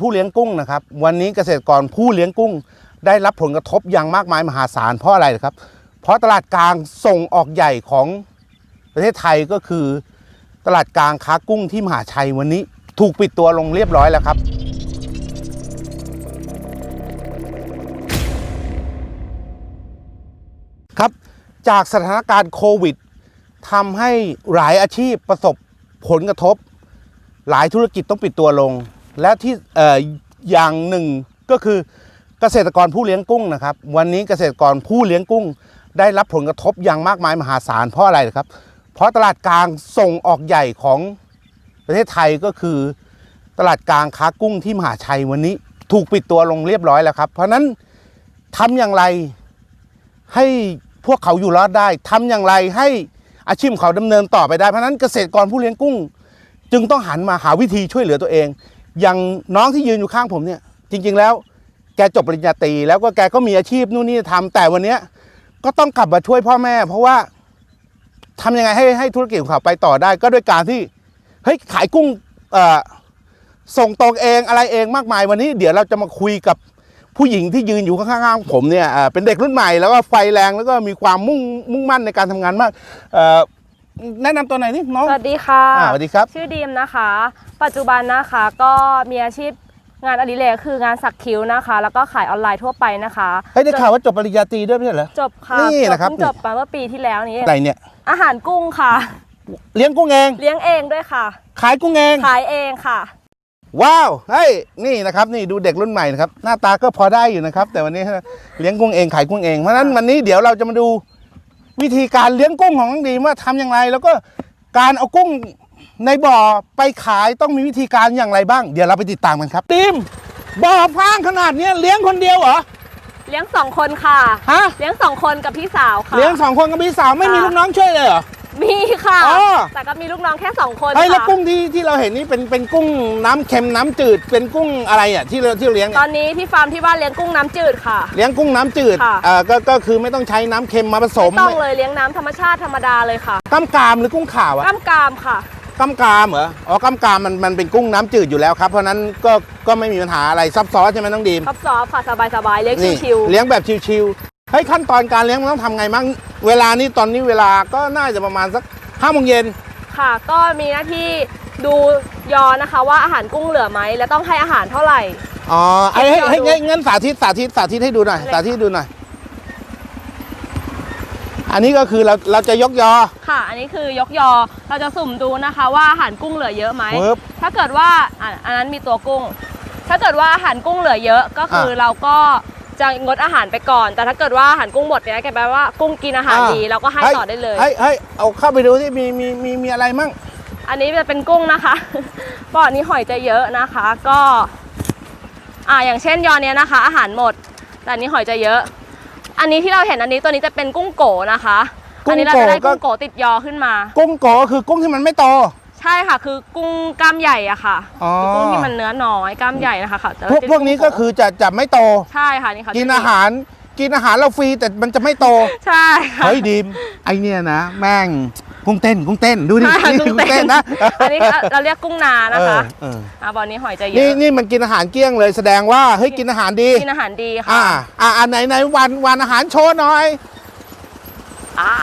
ผู้เลี้ยงกุ้งนะครับ วันนี้เกษตรกรผู้เลี้ยงกุ้ง ได้รับผลกระทบอย่างมากมายมหาศาลเพราะอะไรครับ เพราะตลาดกลางส่งออกใหญ่ของประเทศไทยก็คือ ตลาดกลางค้ากุ้งที่มหาชัยวันนี้ถูกปิดตัวลงเรียบร้อยแล้วครับ ครับจากสถานการณ์โควิดทำให้หลายอาชีพประสบผลกระทบ หลายธุรกิจต้องปิดตัวลง และที่ออย่างหนึ่งก็คือเกษตรกรผู้เลี้ยงกุ้งนะครับ วันนี้เกษตรกรผู้เลี้ยงกุ้ง ได้รับผลกระทบอย่างมากมายมหาศาลเพราะอะไรครับ เพราะตลาดกลางส่งออกใหญ่ของประเทศไทยก็คือ ตลาดกลางค้ากุ้งที่มหาชัยวันนี้ถูกปิดตัวลงเรียบร้อยแล้วครับ เพราะนั้นทำอย่างไรให้พวกเขาอยู่รอดได้ทำอย่างไรให้อาชีพของเขาดำเนินต่อไปได้เพราะนั้นเกษตรกรผู้เลี้ยงกุ้ง จึงต้องหันมาหาวิธีช่วยเหลือตัวเอง อย่างน้องที่ยืนอยู่ข้างผมเนี่ย จริง ๆ แล้วแกจบปริญญาตรีแล้วก็แกก็มีอาชีพนู่นนี่ทำแต่วันเนี้ยก็ต้องกลับมาช่วยพ่อแม่ เพราะว่าทำยังไงให้ให้ธุรกิจของเขาไปต่อได้ ก็ด้วยการที่เฮ้ยขายกุ้งเอ่อส่งตรงเองอะไรเองมากมายวันนี้ เดี๋ยวเราจะมาคุยกับผู้หญิงที่ยืนอยู่ข้างๆผมเนี่ยเป็นเด็กรุ่นใหม่แล้วก็ไฟแรงแล้วก็มีความมุ่งมุ่งมั่นในการทำงานมากเแนะนำตัวหน่อยนี่น้อง สวัสดีค่ะ อ่าสวัสดีครับ ชื่อดีมนะคะ ปัจจุบันนะคะก็มีอาชีพงานอดิเรกคืองานสักคิ้วนะคะ แล้วก็ขายออนไลน์ทั่วไปนะคะเฮ้ยได้ข่าวว่าจบปริญญาตรีด้วยไม่ใช่เหรอ จบค่ะนี่นะครับ เพิ่งจบไปเมื่อปีที่แล้วนี้ อะไรเนี่ย อาหารกุ้งค่ะ เลี้ยงกุ้งเอง เลี้ยงเองด้วยค่ะ ขายกุ้งเอง ขายเองค่ะ ว้าวเฮ้ยนี่นะครับนี่ดูเด็กรุ่นใหม่นะครับหน้าตาก็พอได้อยู่นะครับ แต่วันนี้เลี้ยงกุ้งเองขายกุ้งเองเพราะฉะนั้นวันนี้เดี๋ยวเราจะมาดู วิธีการเลี้ยงกุ้งของน้องดีมว่าทำอย่างไร แล้วก็การเอากุ้งในบ่อไปขายต้องมีวิธีการอย่างไรบ้าง เดี๋ยวเราไปติดตามกันครับดีมบ่อฟางขนาดเนี้ยเลี้ยงคนเดียวเหรอเลี้ยงสองคนค่ะฮะเลี้ยงสองคนกับพี่สาวค่ะเลี้ยงสองคนกับพี่สาวไม่มีค่ะลูกน้องช่วยเลยเหรอ มีค่ะ อ๋อ แต่ก็มีลูกน้องแค่สองคนเฮ้ยแล้วค่ะกุ้งที่ที่เราเห็นนี่เป็นเป็นกุ้งน้ำเค็มน้ำจืด เป็นกุ้งอะไรอะที่เราที่เราเลี้ยงตเนี่ยอนนี้ที่ฟาร์มที่บ้านเลี้ยงกุ้งน้ำจืดค่ะ เลี้ยงกุ้งน้ำจืดค่ะเอ่อก็ก็คือไม่ต้องใช้น้ำเค็มมาผสมไม่ต้องเลยเลี้ยงน้ำธรรมชาติธรรมดาเลยค่ะก้ามกรามหรือกุ้งขาวอะ กล้ามกรามค่ะก้ามกรามเหรอ อ๋อก้ามกรามมันมันเป็นกุ้งน้ำจืดอยู่แล้วครับ เพราะฉะนั้นก็ก็ไม่มีปัญหาอะไรซับซ้อนใช่ไหมน้องดีมซอฟซอฟค่ะสบายสบายๆเลี้ยงนี่ชิวเลี้ยงแบบชิวๆเฮ้ยขั้นตอนการเลี้ยงมันต้องทำไงมั่ง เวลานี้ตอนนี้เวลาก็น่าจะประมาณสักห้าโมงเย็นๆค่ะ ก็มีหน้าที่ดูยอนะคะว่าอาหารกุ้งเหลือไหมและต้องให้อาหารเท่าไหร่ อ๋อไอ้ให้ให้ดูให้เงินสาธิตสาธิตสาธิตให้ดูหน่อยอะไรสาธิตดูหน่อย อันนี้ก็คือเราเราจะยกยอ ค่ะ อันนี้คือยกยอเราจะสุ่มดูนะคะว่าอาหารกุ้งเหลือเยอะไหมปึ๊บ ถ้าเกิดว่าอะอันนั้นมีตัวกุ้ง ถ้าเกิดว่าอาหารกุ้งเหลือเยอะก็คืออะเราก็ จะงดอาหารไปก่อน แต่ถ้าเกิดว่าอาหารกุ้งหมดเนี่ยแปลว่ากุ้งกินอาหารดีเราก็ให้ต่อได้เลยเฮ้ยเฮ้ยเอาเข้าไปดูที่มีมีมีมีอะไรมั่ง อันนี้จะเป็นกุ้งนะคะบ่อนี้หอยจะเยอะนะคะ ก็ อ่าอย่างเช่นยอเนี้ยนะคะ อาหารหมด แต่อันนี้หอยจะเยอะ อันนี้ที่เราเห็นอันนี้ตัวนี้จะเป็นกุ้งโกนะคะ อันนี้เราจะได้กุ้งโกติดยอขึ้นมา กุ้งโกก็คือกุ้งที่มันไม่โต ใช่ค่ะ คือกุ้งกล้ามใหญ่อะค่ะอ๋อ คือกุ้งที่มันเนื้อน้อยกล้ามใหญ่นะคะค่ะจะพวกเป็นพวกนี้ก็คือจะจะไม่โต ใช่ค่ะนี่ค่ะกินอาหารกินอาหารเราฟรีแต่มันจะไม่โต ใช่ค่ะ เฮ้ยดีมไอเนี่ยนะ แม่งกุ้งเต้นกุ้งเต้นดูดิใช่ค่ะนี่กุ้งเต้น นะอันนี้เราเรียกกุ้งนานะคะเอออ่าบ่อนี้หอยจะเอเยอนี่อะนี่มันกินอาหารเกลี้ยงเลยแสดงว่าเฮ้ยกินอาหารดี กินอาหารดีอ่าค่ะอ่าอันไหนไหนวันวันอาหารโชว์หน่อย อ่า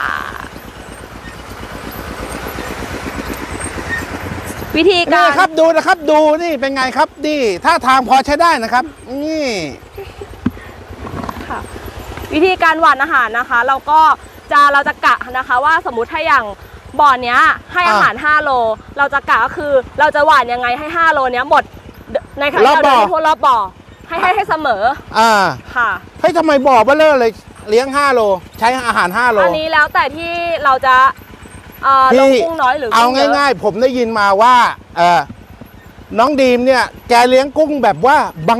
วิธีนี่การครับดูนะครับดูนี่เป็นไงครับนี่ท่าทางพอใช้ได้นะครับ นี่ค่ะวิธีการหว่านอาหารนะคะ เราก็จะเราจะกะนะคะ ว่าสมมุติถ้าอย่างบ่อเนี้ยให้อาหาร 5 โล เราจะกะก็คือเราจะหว่านยังไงให้ 5 โลเนี้ยหมดในขณะที่เราเดินทั่วรอบบ่อให้ให้ให้เสมอ อ่า ค่ะเฮ้ยทำไมบ่อเบ้อเลอเลยเลี้ยง 5 โล ใช้อาหาร 5 โล อันนี้แล้วแต่ที่เราจะเอ่อลงพี่กุ้งน้อยหรือเอากุ้งเยอะง่ายๆ ผมได้ยินมาว่าเออน้องดีมเนี่ยแกเลี้ยงกุ้งแบบว่าบ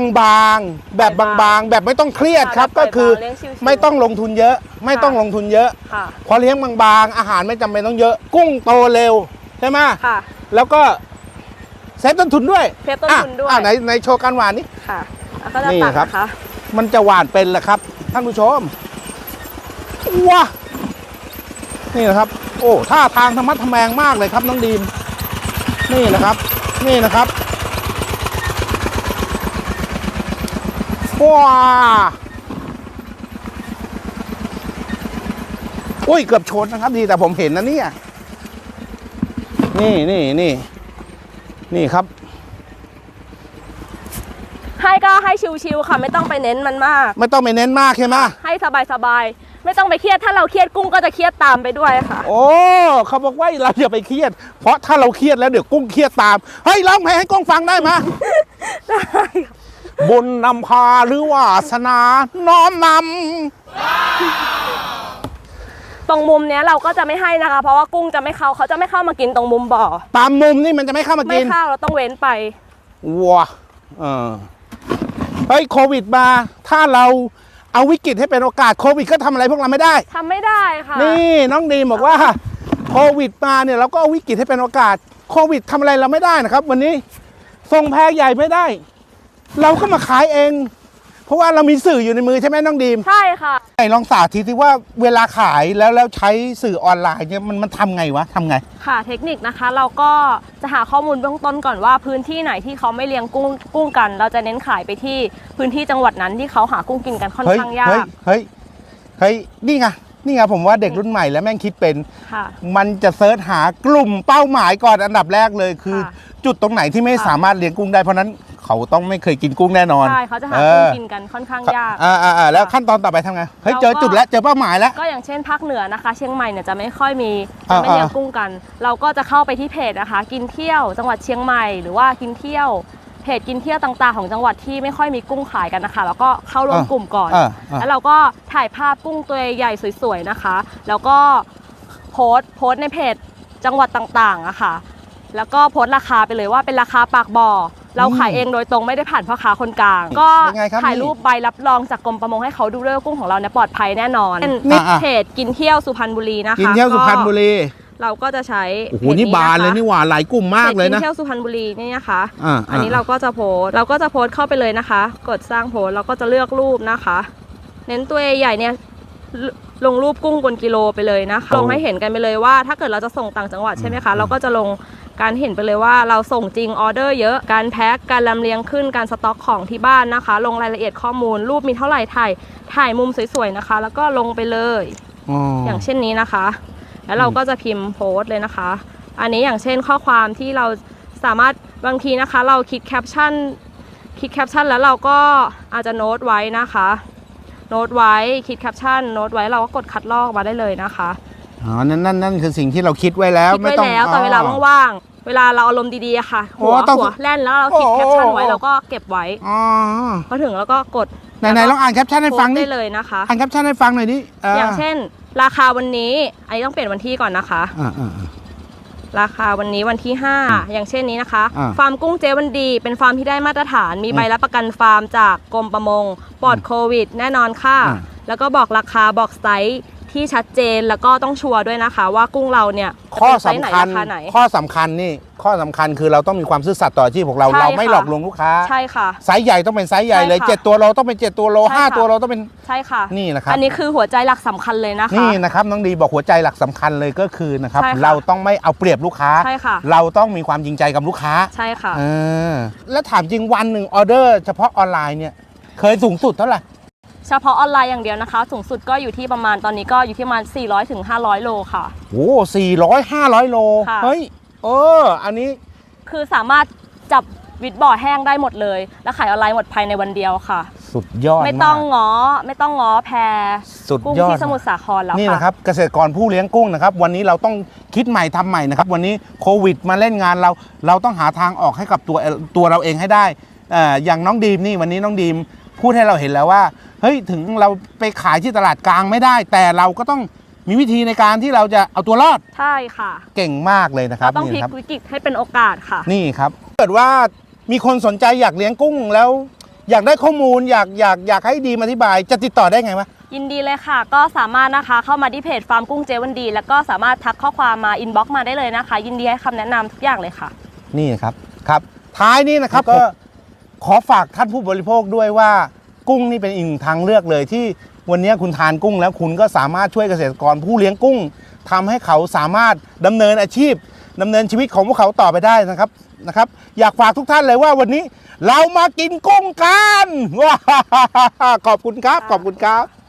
างๆ แบบบางๆ แบบไม่ต้องเครียดครับะก็คือเลี้ยงชิวๆไม่ต้องลงทุนเยอะ ไม่ต้องลงทุนเยอะค่ะพอเลี้ยงบางๆ อาหารไม่จำเป็นต้องเยอะ กุ้งโตเร็วใช่ไหมค่ะแล้วก็เซฟต้นทุนด้วยเซฟต้นทุนด้วยอะอะไหนไหนโชว์การหวานนี่ค่ะแล้วก็จะนี่ตักครับนะคะมันจะหวานเป็นแหละครับ ท่านผู้ชมว้านี่นะครับ โอ้ท่าทางธรรมะทแมงมากเลยครับน้องดีมนี่นะครับ นี่นะครับว้าอุ้ยเกือบชนนะครับ ดีแต่ผมเห็นนะเนี่ยนี่นี่นี่นี่ครับ ให้ก็ให้ชิวๆค่ะ ไม่ต้องไปเน้นมันมาก ไม่ต้องไปเน้นมากใช่ไหมให้สบายๆ ไม่ต้องไปเครียด ถ้าเราเครียดกุ้งก็จะเครียดตามไปด้วยค่ะ โอ้เขาบอกว่าเราอย่าไปเครียด เพราะถ้าเราเครียดแล้วเดี๋ยวกุ้งเครียดตาม เฮ้ยร้องเพลงให้กุ้งฟังได้ไหมยได้ค่ะบุญนำพาหรือวาสนา น้อมนตรงมุมเนี้ยเราก็จะไม่ให้นะคะ เพราะว่ากุ้งจะไม่เข้าเขาจะไม่เข้ามากินตรงมุมบ่อำตามมุมนี่มันจะไม่เข้ามาไม่กินเข้าเราต้องเว้นไปวัวเออ เฮ้ยโควิดมาถ้าเราเอาวิกฤตให้เป็นโอกาสโควิดก็ทำอะไรพวกเราไม่ได้ ทำไม่ได้ค่ะ นี่น้องดีมบอกว่าโควิดมาเนี่ยเราก็เอาวิกฤตให้เป็นโอกาสโควิดทำอะไรเราไม่ได้นะครับ วันนี้ส่งแพรใหญ่ไม่ได้ เราก็มาขายเองเพ ราะว่าเรามีสื่ออยู่ในมือใช่ไหมน้องดีมใช่ค่ะ ไหนลองสาธิตสิว่าเวลาขายแล้วแล้วใช้สื่อออนไลน์เนี่ยมันมันทำไงวะทำไง ค่ะเทคนิคนะคะเราก็จะหาข้อมูลเบื้องต้นก่อนว่าพื้นที่ไหนที่เขาไม่เลี้ยงกุ้งกุ้งกัน เราจะเน้นขายไปที่พื้นที่จังหวัดนั้นที่เขาหากุ้งกินกันค่อนเฮ้ยข้างยาเฮ้ยกเฮ้ยเฮ้ยนี่ไงนี่ไงผมว่าเด็กรุ่นใหม่แล้วแม่งคิดเป็น ค่ะ มันจะเซิร์ชหากลุ่มเป้าหมายก่อนอันดับแรกเลยคือ ค่ะจุดตรงไหนที่ไม่ค่ะ สามารถเลี้ยงกุ้งได้เพราะฉะนั้น เขาต้องไม่เคยกินกุ้งแน่นอนใช่เขาจะหาเอกุ้งอกินกันค่อนข้างยากอ่าอ่าอ่าแล้วขั้นตอนต่อไปทำไงเฮ้ยเราก็เจอจุดแล้วเจอเป้าหมายแล้ว ก็อย่างเช่นภาคเหนือนะคะ เชียงใหม่เนี่ยจะไม่ค่อยมีอ่าจะไม่เลี้ยงอ่ากุ้งกัน เราก็จะเข้าไปที่เพจนะคะ กินเที่ยวจังหวัดเชียงใหม่หรือว่ากินเที่ยวเพจกินเที่ยวต่างๆ ของจังหวัดที่ไม่ค่อยมีกุ้งขายกันนะคะ แล้วก็เข้าร่วมกลุ่มก่อนอ่าอ่าแล้วเราก็ถ่ายภาพกุ้งตัวใหญ่ๆสวยๆนะคะ แล้วก็โพสต์โพสต์ในเพจจังหวัดต่างๆอะค่ะ แล้วก็โพสต์ราคาไปเลยว่าเป็นราคาปากบ่อ เราขายเองโดยตรงไม่ได้ผ่านพ่อค้าคนกลาง ก็เป็นไงครับถ่ายนี่รูปใบรับรองจากกรมประมงให้เขาดูด้วยว่ากุ้งของเราเนี่ยปลอดภัยแน่นอนเป็นอ่าอ่าเพจกินเที่ยวสุพรรณบุรีนะคะกินเที่ยวสุพรรณบุรีก็เราก็จะใช้โอ้โหพจนี่บานเลยะคะ นี่หว่าหลายกลุ่มมากเลยพจนะกินเที่ยวสุพรรณบุรีนี่นะคะ อ่าอันนี้เราก็จะโพสต์เราก็จะโพสต์เข้าไปเลยนะคะ กดสร้างโพสต์เราก็จะเลือกรูปนะคะ เน้นตัวใหญ่ๆเนี่ยลลงรูปกุ้งบนกิโลไปเลยนะคะ ลงให้เห็นกันไปเลยว่า ถ้าเกิดเราจะส่งต่างจังหวัดใช่ไหมคะ เราก็จะลง การเห็นไปเลยว่าเราส่งจริงออเดอร์เยอะ การแพ็ค การลำเลียงขึ้น การสต็อกของที่บ้านนะคะ ลงรายละเอียดข้อมูล รูปมีเท่าไหร่ถ่าย ถ่ายมุมสวยๆนะคะ แล้วก็ลงไปเลย อ๋ออย่างเช่นนี้นะคะ แล้วเราก็จะพิมพ์โพสต์เลยนะคะ อันนี้อย่างเช่นข้อความที่เราสามารถบางทีนะคะ เราคิดแคปชั่น คิดแคปชั่นแล้วเราก็อาจจะโน้ตไว้นะคะ โน้ตไว้ คิดแคปชั่น โน้ตไว้เราก็กดคัดลอกมาได้เลยนะคะอ๋อนั่นนั่นนั่นคือสิ่งที่เราคิดไว้แล้วคิดไว้ไม่ต้องแล้วตอนเวลาว่างๆ เวลาเราอารมณ์ดีๆอะค่ะ หัวโอ้ต้องหัวแล่นแล้วเราคิดโอ้แคปชั่นไว้โอ้ เราก็เก็บไว้อ๋อพอถึงแล้วก็กดไหนไหนลองอ่านแคปชั่นให้โพสฟังต์ดิได้เลยนะคะ อ่านแคปชั่นให้ฟังหน่อยดิอย่างเช่น ราคาวันนี้อันนี้ต้องเปลี่ยนวันที่ก่อนนะคะ อ่าอ่าอ่า ราคาวันนี้วันที่ 5 อย่างเช่นนี้นะคะ อ่าฟาร์มกุ้งเจวันดี เป็นฟาร์มที่ได้มาตรฐาน มีใบรับประกันฟาร์มจากกรมประมง ปลอดโควิด แน่นอนค่ะ อ่าแล้วก็บอกราคาบอกไซส์ ที่ชัดเจนแล้วก็ต้องชัวร์ด้วยนะคะ ว่ากุ้งเราเนี่ยข้อจะเป็นไซส์ไหนสำคัญราคาไหน ข้อสำคัญนี่ข้อสำคัญคือเราต้องมีความซื่อสัตย์ต่ออาชีพของเราใช่เราไม่ค่ะ หลอกลวงลูกค้าใช่ค่ะ ไซส์ใหญ่ต้องเป็นไซส์ใหญ่เลยใช่ค่ะเจ็ดตัวโลต้องเป็นเจ็ดตัวโลใช่ห้าค่ะตัวโลต้องเป็น ใช่ค่ะนี่นะครับ อันนี้คือหัวใจหลักสำคัญเลยนะคะ นี่นะครับน้องดีบอกหัวใจหลักสำคัญเลยก็คือนะครับใช่ค่ะเราต้องไม่เอาเปรียบลูกค้า ใช่ค่ะ เราต้องมีความจริงใจกับลูกค้าใช่ค่ะ เออแล้วถามจริงวันหนึ่งออเดอร์ เฉพาะออนไลน์เนี่ยเคยสูงสุดเท่าไหร่ เฉพาะออนไลน์อย่างเดียวนะคะ สูงสุดก็อยู่ที่ประมาณตอนนี้ก็อยู่ที่ประมาณ 400ถึง500 โลค่ะ โอ้สี่ร้อยห้าร้อยโล ค่ะ เฮ้ย เออ อันนี้ คือสามารถจับวิดบ่อแห้งได้หมดเลย แล้วขายออนไลน์หมดภายในวันเดียวค่ะ สุดยอดไม่ต้องาก ง้อไม่ต้องง้อแพรสุดกุ้งยอด ที่สมุทรสาครแล้วนี่ค่ะนะครับเกษตรกรผู้เลี้ยงกุ้งนะครับ วันนี้เราต้องคิดใหม่ทำใหม่นะครับ วันนี้โควิดมาเล่นงานเรา เราต้องหาทางออกให้กับตัวตัวเราเองให้ได้เอ่ออย่างน้องดีมนี่วันนี้น้องดีม พูดให้เราเห็นแล้วว่า เฮ้ยถึงเราไปขายที่ตลาดกลางไม่ได้ แต่เราก็ต้องมีวิธีในการที่เราจะเอาตัวรอดใช่ค่ะเก่งมากเลยนะครัเราบต้องพลินี่กนะครับวิกฤตให้เป็นโอกาสค่ะ นี่ครับเกิดว่ามีคนสนใจอยากเลี้ยงกุ้งแล้ว อยากได้ข้อมูลอยากอยากอยากให้ดีมอธิบาย จะติดต่อได้ไงวะยินดีเลยค่ะ ก็สามารถนะคะเข้ามาที่เพจฟาร์มกุ้งเจวันดี แล้วก็สามารถทักข้อความมาอินบ็อกซ์มาได้เลยนะคะ ยินดีให้คำแนะนำทุกอย่างเลยค่ะ นี่ครับครับ ท้ายนี้นะครับก็ ขอฝากท่านผู้บริโภคด้วยว่า กุ้งนี่เป็นอีกหนึ่งทางเลือกเลยที่วันนี้คุณทานกุ้งแล้วคุณก็สามารถช่วยเกษตรกรผู้เลี้ยงกุ้งทำให้เขาสามารถดำเนินอาชีพดำเนินชีวิตของพวกเขาต่อไปได้นะครับนะครับ อยากฝากทุกท่านเลยว่าวันนี้เรามากินกุ้งกันว้าขอบคุณครับขอบคุณครับ